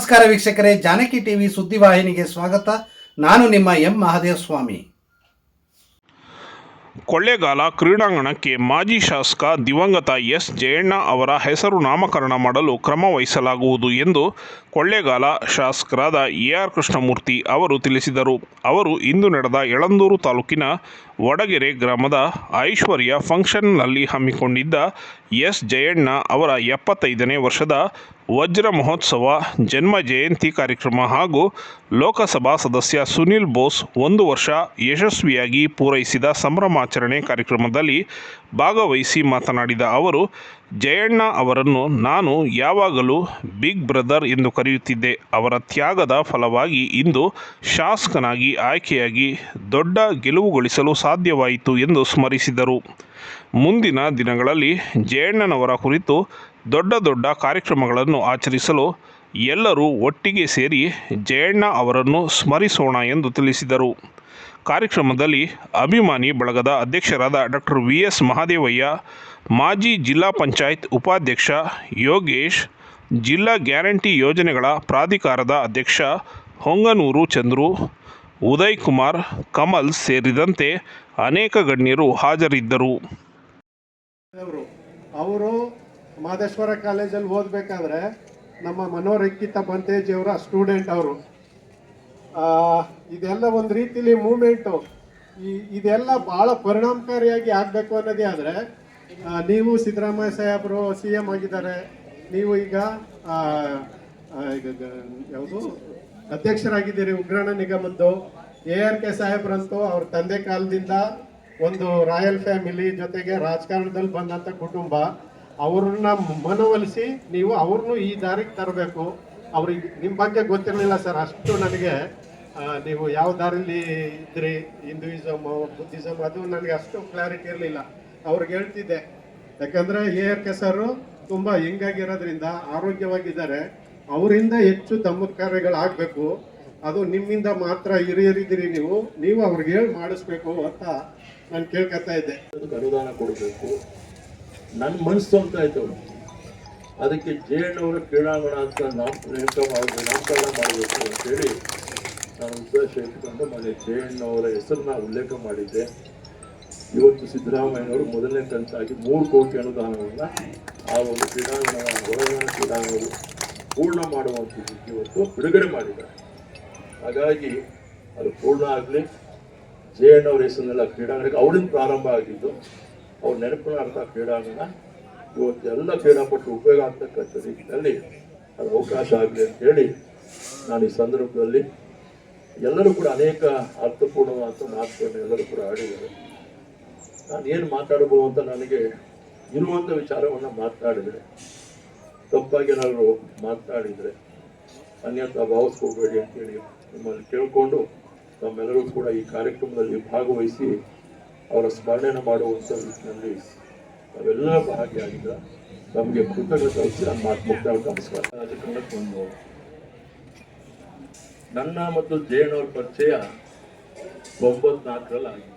ನಮಸ್ಕಾರ ವೀಕ್ಷಕರೇ, ಜಾನಕಿ ಟಿವಿ ಸುದ್ದಿವಾಹಿನಿಗೆ ಸ್ವಾಗತ. ನಾನು ನಿಮ್ಮ ಎಂ ಮಹಾದೇವ ಸ್ವಾಮಿ ಕೊಳ್ಳೇಗಾಲ ಕ್ರೀಡಾಂಗಣಕ್ಕೆ ಮಾಜಿ ಶಾಸಕ ದಿವಂಗತ ಎಸ್ ಜಯಣ್ಣ ಅವರ ಹೆಸರು ನಾಮಕರಣ ಮಾಡಲು ಕ್ರಮ ವಹಿಸಲಾಗುವುದು ಎಂದು ಕೊಳ್ಳೇಗಾಲ ಶಾಸಕರಾದ ಎ ಆರ್ ಕೃಷ್ಣಮೂರ್ತಿ ಅವರು ತಿಳಿಸಿದರು. ಅವರು ಇಂದು ನಡೆದ ಯಳಂದೂರು ತಾಲೂಕಿನ ವಡಗೆರೆ ಗ್ರಾಮದ ಐಶ್ವರ್ಯ ಫಂಕ್ಷನ್ನಲ್ಲಿ ಹಮ್ಮಿಕೊಂಡಿದ್ದ ಎಸ್ ಜಯಣ್ಣ ಅವರ ಎಪ್ಪತ್ತೈದನೇ ವರ್ಷದ ವಜ್ರ ಮಹೋತ್ಸವ, ಜನ್ಮ ಜಯಂತಿ ಕಾರ್ಯಕ್ರಮ ಹಾಗೂ ಲೋಕಸಭಾ ಸದಸ್ಯ ಸುನಿಲ್ ಬೋಸ್ ಒಂದು ವರ್ಷ ಯಶಸ್ವಿಯಾಗಿ ಪೂರೈಸಿದ ಸಂಭ್ರಮಾಚರಣೆ ಕಾರ್ಯಕ್ರಮದಲ್ಲಿ ಭಾಗವಹಿಸಿ ಮಾತನಾಡಿದ ಅವರು, ಜಯಣ್ಣ ಅವರನ್ನು ನಾನು ಯಾವಾಗಲೂ ಬಿಗ್ ಬ್ರದರ್ ಎಂದು ಕರೆಯುತ್ತಿದ್ದೆ. ಅವರ ತ್ಯಾಗದ ಫಲವಾಗಿ ಇಂದು ಶಾಸಕನಾಗಿ ಆಯ್ಕೆಯಾಗಿ ದೊಡ್ಡ ಗೆಲುವುಗೊಳಿಸಲು ಸಾಧ್ಯವಾಯಿತು ಎಂದು ಸ್ಮರಿಸಿದರು. ಮುಂದಿನ ದಿನಗಳಲ್ಲಿ ಜಯಣ್ಣನವರ ಕುರಿತು ದೊಡ್ಡ ದೊಡ್ಡ ಕಾರ್ಯಕ್ರಮಗಳನ್ನು ಆಚರಿಸಲು ಎಲ್ಲರೂ ಒಟ್ಟಿಗೆ ಸೇರಿ ಜಯಣ್ಣ ಅವರನ್ನು ಸ್ಮರಿಸೋಣ ಎಂದು ತಿಳಿಸಿದರು. ಕಾರ್ಯಕ್ರಮದಲ್ಲಿ ಅಭಿಮಾನಿ ಬಳಗದ ಅಧ್ಯಕ್ಷರಾದ ಡಾಕ್ಟರ್ ವಿ ಎಸ್ ಮಹಾದೇವಯ್ಯ, ಮಾಜಿ ಜಿಲ್ಲಾ ಪಂಚಾಯತ್ ಉಪಾಧ್ಯಕ್ಷ ಯೋಗೇಶ್, ಜಿಲ್ಲಾ ಗ್ಯಾರಂಟಿ ಯೋಜನೆಗಳ ಪ್ರಾಧಿಕಾರದ ಅಧ್ಯಕ್ಷ ಹೊಂಗನೂರು ಚಂದ್ರು ಉದಯ್ ಕುಮಾರ್ ಕಮಲ್ ಸೇರಿದಂತೆ ಅನೇಕ ಗಣ್ಯರು ಹಾಜರಿದ್ದರು. ಅವರು ಮಾದೇಶ್ವರ ಕಾಲೇಜಲ್ಲಿ ಓದಬೇಕಾದ್ರೆ ನಮ್ಮ ಮನೋರಂಕಿತ ಬಂತೇಜಿಯವರ ಸ್ಟೂಡೆಂಟ್ ಅವರು. ಇದೆಲ್ಲ ಒಂದು ರೀತಿಲಿ ಮೂಮೆಂಟು. ಈ, ಇದೆಲ್ಲ ಭಾಳ ಪರಿಣಾಮಕಾರಿಯಾಗಿ ಆಗಬೇಕು ಅನ್ನೋದೇ ಆದರೆ ನೀವು ಸಿದ್ದರಾಮಯ್ಯ ಸಾಹೇಬರು ಸಿ ಎಂ ಆಗಿದ್ದಾರೆ. ನೀವು ಈಗ ಯಾವುದು? ಅಧ್ಯಕ್ಷರಾಗಿದ್ದೀರಿ ಉಗ್ರಾಣ ನಿಗಮದ್ದು. ಎ ಆರ್ ಕೆ ಸಾಹೇಬ್ರಂತೂ ಅವ್ರ ತಂದೆ ಕಾಲದಿಂದ ಒಂದು ರಾಯಲ್ ಫ್ಯಾಮಿಲಿ ಜೊತೆಗೆ ರಾಜಕಾರಣದಲ್ಲಿ ಬಂದಂಥ ಕುಟುಂಬ. ಅವ್ರನ್ನ ಮನವೊಲಿಸಿ ನೀವು ಅವ್ರನ್ನೂ ಈ ದಾರಿಗೆ ತರಬೇಕು. ಅವ್ರಿಗೆ ನಿಮ್ಮ ಬಗ್ಗೆ ಗೊತ್ತಿರಲಿಲ್ಲ ಸರ್, ಅಷ್ಟು ನನಗೆ ನೀವು ಯಾವ ದಾರಿಲಿ ಇದ್ರಿ, ಹಿಂದೂಯಿಸಮ್, ಬುದ್ಧಿಸಮ್, ಅದು ನನಗೆ ಅಷ್ಟು ಕ್ಲಾರಿಟಿ ಇರಲಿಲ್ಲ. ಅವ್ರಿಗೆ ಹೇಳ್ತಿದ್ದೆ. ಯಾಕಂದ್ರೆ ಎ ಆರ್ ಕೆ ಸರ್ ತುಂಬ ಹೆಂಗಾಗಿರೋದ್ರಿಂದ ಆರೋಗ್ಯವಾಗಿದ್ದಾರೆ. ಅವರಿಂದ ಹೆಚ್ಚು ತಮ್ಮ ಕಾರ್ಯಗಳಾಗಬೇಕು. ಅದು ನಿಮ್ಮಿಂದ ಮಾತ್ರ ಹಿರಿಯರಿದ್ದೀರಿ ನೀವು. ನೀವು ಅವ್ರಿಗೆ ಹೇಳಿ ಮಾಡಿಸ್ಬೇಕು ಅಂತ ನಾನು ಕೇಳ್ಕೊತಾ ಇದ್ದೆ. ಅನುದಾನ ಕೊಡಬೇಕು. ನನ್ನ ಮನಸ್ಸು ಅಂತ ಆಯ್ತು ಅದಕ್ಕೆ ಜೇಣ್ಣವರ ಕ್ರೀಡಾಂಗಣ ಅಂತ ನಾಮ ಮಾಡಬೇಕು, ನಾಮಕರಣ ಮಾಡಬೇಕು ಅಂತೇಳಿ ನಾನು ಉದ್ದೇಶ ಇಟ್ಕೊಂಡು ಮನೆ ಜೇಣ್ಣವರ ಹೆಸರನ್ನ ಉಲ್ಲೇಖ ಮಾಡಿದ್ದೆ. ಇವತ್ತು ಸಿದ್ದರಾಮಯ್ಯನವರು ಮೊದಲನೇ ಕಂತಾಗಿ ಮೂರು ಕೋಟಿ ಅನುದಾನವನ್ನು ಆ ಒಂದು ಕ್ರೀಡಾಂಗಣ ಹೊರಗಿನ ಕ್ರೀಡಾಂಗಣವು ಪೂರ್ಣ ಮಾಡುವಂಥದ್ದು ಇವತ್ತು ಬಿಡುಗಡೆ ಮಾಡಿದ್ದಾರೆ. ಹಾಗಾಗಿ ಅದು ಪೂರ್ಣ ಆಗಲಿ. ಜೆ ಎನ್ ಅವ್ರ ಹೆಸರಿನೆಲ್ಲ ಕ್ರೀಡಾಂಗಣಕ್ಕೆ ಅವರಿಂದ ಪ್ರಾರಂಭ ಆಗಿದ್ದು, ಅವ್ರ ನೆನಪಿನಾರ್ಥ ಕ್ರೀಡಾಂಗಣ ಇವತ್ತು ಎಲ್ಲ ಕ್ರೀಡಾಪಟ್ಟು ಉಪಯೋಗ ಆಗ್ತಕ್ಕಂಥ ರೀತಿಯಲ್ಲಿ ಅದು ಅವಕಾಶ ಆಗಲಿ ಅಂತ ಹೇಳಿ ನಾನು ಈ ಸಂದರ್ಭದಲ್ಲಿ ಎಲ್ಲರೂ ಕೂಡ ಅನೇಕ ಅರ್ಥಪೂರ್ಣವಾದಂಥ ಮಾತುಗಳನ್ನು ಎಲ್ಲರೂ ಕೂಡ ಆಡಿದ್ದಾರೆ. ನಾನು ಏನು ಮಾತಾಡಬಹುದು ಅಂತ ನನಗೆ ಇರುವಂಥ ವಿಚಾರವನ್ನು ಮಾತನಾಡಿದರೆ ತಪ್ಪಾಗಿ ಏನಾದರೂ ಮಾತನಾಡಿದರೆ ಅನ್ಯತಾ ಭಾವಿಸ್ಕೋಬೇಡಿ ಅಂತೇಳಿ ನಿಮ್ಮಲ್ಲಿ ಕೇಳಿಕೊಂಡು ತಮ್ಮೆಲ್ಲರೂ ಕೂಡ ಈ ಕಾರ್ಯಕ್ರಮದಲ್ಲಿ ಭಾಗವಹಿಸಿ ಅವರ ಸ್ಮರಣೆಯನ್ನು ಮಾಡುವಂಥ ನಿಟ್ಟಿನಲ್ಲಿ ನಾವೆಲ್ಲ ಭಾಗಿಯಾಗಿದ್ದ ನಮಗೆ ಕೃತಜ್ಞತೆ ವಹಿಸಿ ನಾನು ಮಾತು ಮುಕ್ತಾಯ ನಮಸ್ಕಾರ. ಒಂದು ನನ್ನ ಮತ್ತು ಜಯಣ್ಣವ್ರ ಪರಿಚಯ ಒಂಬತ್ನಾಲ್ಕರಲ್ಲಿ ಆಗಿದೆ